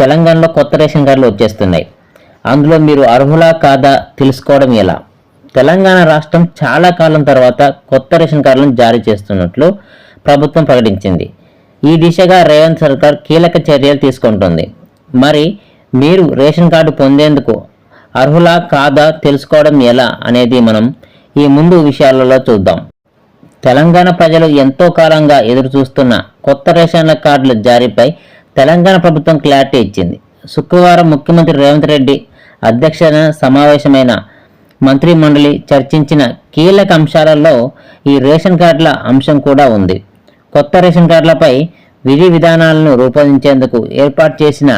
తెలంగాణలో కొత్త రేషన్ కార్డులు వచ్చేస్తున్నాయి. అందులో మీరు అర్హులా కాదా తెలుసుకోవడం ఎలా? తెలంగాణ రాష్ట్రం చాలా కాలం తర్వాత కొత్త రేషన్ కార్డులను జారీ చేస్తున్నట్లు ప్రభుత్వం ప్రకటించింది. ఈ దిశగా రేవంత్ సర్కార్ కీలక చర్యలు తీసుకుంటుంది. మరి మీరు రేషన్ కార్డు పొందేందుకు అర్హులా కాదా తెలుసుకోవడం ఎలా అనేది మనం ఈ ముందు విషయాలలో చూద్దాం. తెలంగాణ ప్రజలు ఎంతో కాలంగా ఎదురు చూస్తున్న కొత్త రేషన్ కార్డుల జారీపై తెలంగాణ ప్రభుత్వం క్లారిటీ ఇచ్చింది. శుక్రవారం ముఖ్యమంత్రి రేవంత్ రెడ్డి అధ్యక్షతన సమావేశమైన మంత్రి మండలి చర్చించిన కీలక అంశాలలో ఈ రేషన్ కార్డుల అంశం కూడా ఉంది. కొత్త రేషన్ కార్డులపై విధి విధానాలను రూపొందించేందుకు ఏర్పాటు చేసిన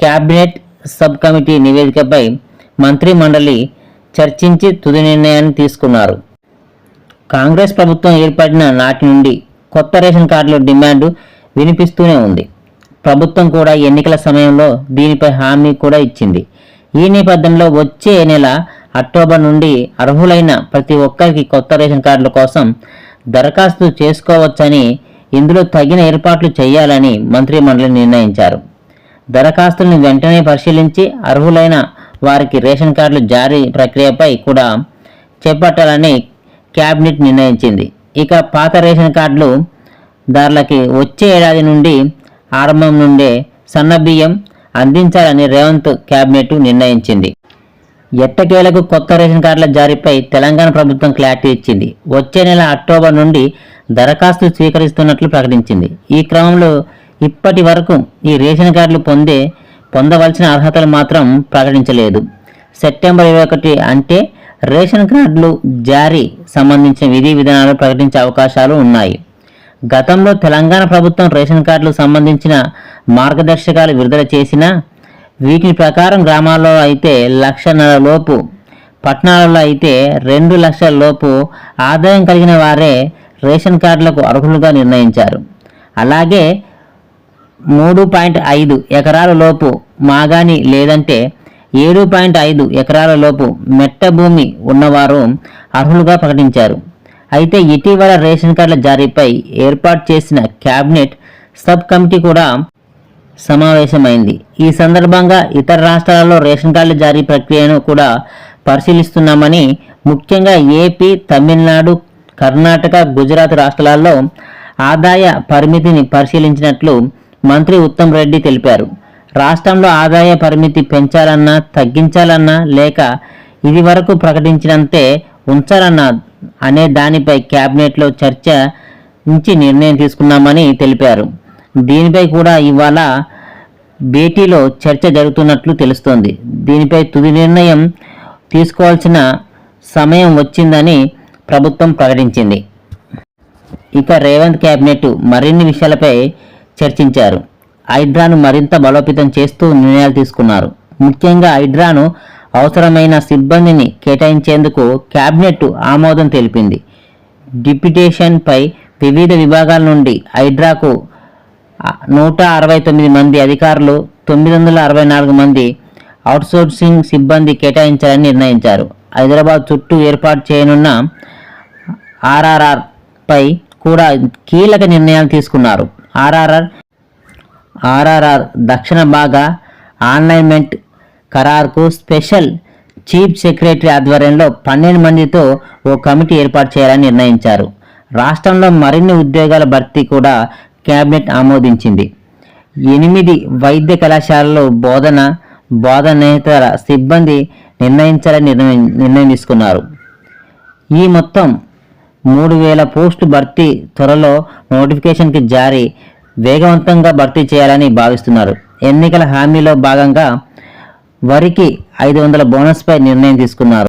క్యాబినెట్ సబ్ కమిటీ నివేదికపై మంత్రి మండలి చర్చించి తుది నిర్ణయాన్ని తీసుకున్నారు. కాంగ్రెస్ ప్రభుత్వం ఏర్పడిన నాటి నుండి కొత్త రేషన్ కార్డుల డిమాండ్ వినిపిస్తూనే ఉంది. ప్రభుత్వం కూడా ఎన్నికల సమయంలో దీనిపై హామీ కూడా ఇచ్చింది. ఈ నేపథ్యంలో వచ్చే నెల అక్టోబర్ నుండి అర్హులైన ప్రతి ఒక్కరికి కొత్త రేషన్ కార్డుల కోసం దరఖాస్తు చేసుకోవచ్చని ఇందులో తగిన ఏర్పాట్లు చేయాలని మంత్రి మండలి నిర్ణయించారు. దరఖాస్తులను వెంటనే పరిశీలించి అర్హులైన వారికి రేషన్ కార్డులు జారీ ప్రక్రియపై కూడా చేపట్టాలని క్యాబినెట్ నిర్ణయించింది. ఇక పాత రేషన్ కార్డులు దారులకి వచ్చే ఏడాది నుండి ఆరంభం నుండే సన్నబియ్యం అందించాలని రేవంత్ క్యాబినెట్ నిర్ణయించింది. ఎట్టకేలకు కొత్త రేషన్ కార్డుల జారీపై తెలంగాణ ప్రభుత్వం క్లారిటీ ఇచ్చింది. వచ్చే నెల అక్టోబర్ నుండి దరఖాస్తు స్వీకరిస్తున్నట్లు ప్రకటించింది. ఈ క్రమంలో ఇప్పటి వరకు ఈ రేషన్ కార్డులు పొందే పొందవలసిన అర్హతలు మాత్రం ప్రకటించలేదు. సెప్టెంబర్ ఇరవై ఒకటి అంటే రేషన్ కార్డులు జారీ సంబంధించిన విధి విధానాలు ప్రకటించే అవకాశాలు ఉన్నాయి. గతంలో తెలంగాణ ప్రభుత్వం రేషన్ కార్డులకు సంబంధించిన మార్గదర్శకాలు విడుదల చేసినా వీటి ప్రకారం గ్రామాల్లో అయితే లక్షన్నర లోపు పట్టణాలలో అయితే రెండు లక్షల లోపు ఆదాయం కలిగిన వారే రేషన్ కార్డులకు అర్హులుగా నిర్ణయించారు. అలాగే మూడు పాయింట్ ఐదు ఎకరాల లోపు మాగాని లేదంటే ఏడు పాయింట్ ఐదు ఎకరాల లోపు మెట్ట భూమి ఉన్నవారు అర్హులుగా ప్రకటించారు. అయితే ఇటీవల రేషన్ కార్డుల జారీపై ఏర్పాటు చేసిన క్యాబినెట్ సబ్ కమిటీ కూడా సమావేశమైంది. ఈ సందర్భంగా ఇతర రాష్ట్రాలలో రేషన్ కార్డుల జారీ ప్రక్రియను కూడా పరిశీలిస్తున్నామని ముఖ్యంగా ఏపీ తమిళనాడు కర్ణాటక గుజరాత్ రాష్ట్రాలలో ఆదాయ పరిమితిని పరిశీలించినట్లు మంత్రి ఉత్తమ్ రెడ్డి తెలిపారు. రాష్ట్రంలో ఆదాయ పరిమితి పెంచాలన్నా తగ్గించాలన్నా లేక ఇది వరకు ప్రకటించినంతే ఉంచాలన్నా అనే దానిపై క్యాబినెట్లో చర్చ నుంచి నిర్ణయం తీసుకున్నామని తెలిపారు. దీనిపై కూడా ఇవాళ భేటీలో చర్చ జరుగుతున్నట్లు తెలుస్తోంది. దీనిపై తుది నిర్ణయం తీసుకోవాల్సిన సమయం వచ్చిందని ప్రభుత్వం ప్రకటించింది. ఇక రేవంత్ క్యాబినెట్ మరిన్ని విషయాలపై చర్చించారు. హైడ్రాను మరింత బలోపేతం చేస్తూ నిర్ణయాలు తీసుకున్నారు. ముఖ్యంగా హైడ్రాను అవసరమైన సిబ్బందిని కేటాయించేందుకు కేబినెట్ ఆమోదం తెలిపింది. డిప్యుటేషన్పై వివిధ విభాగాల నుండి హైడ్రాకు నూట అరవై తొమ్మిది మంది అధికారులు తొమ్మిది వందల అరవై నాలుగు మంది అవుట్సోర్సింగ్ సిబ్బంది కేటాయించాలని నిర్ణయించారు. హైదరాబాద్ చుట్టూ ఏర్పాటు చేయనున్న ఆర్ఆర్ఆర్పై కూడా కీలక నిర్ణయాలు తీసుకున్నారు. ఆర్ఆర్ఆర్ ఆర్ఆర్ఆర్ దక్షిణ భాగ ఆన్లైన్మెంట్ ఖరారుకు స్పెషల్ చీఫ్ సెక్రటరీ ఆధ్వర్యంలో పన్నెండు మందితో ఓ కమిటీ ఏర్పాటు చేయాలని నిర్ణయించారు. రాష్ట్రంలో మరిన్ని ఉద్యోగాల భర్తీ కూడా కేబినెట్ ఆమోదించింది. ఎనిమిది వైద్య కళాశాలలో బోధన బోధనేతర సిబ్బంది నిర్ణయించాలని నిర్ణయం నిర్ణయం తీసుకున్నారు. ఈ మొత్తం మూడు వేల పోస్టు భర్తీ త్వరలో నోటిఫికేషన్కి జారీ వేగవంతంగా భర్తీ చేయాలని భావిస్తున్నారు. ఎన్నికల హామీలో భాగంగా వరికి ఐదు వందల బోనస్పై నిర్ణయం తీసుకున్నారు.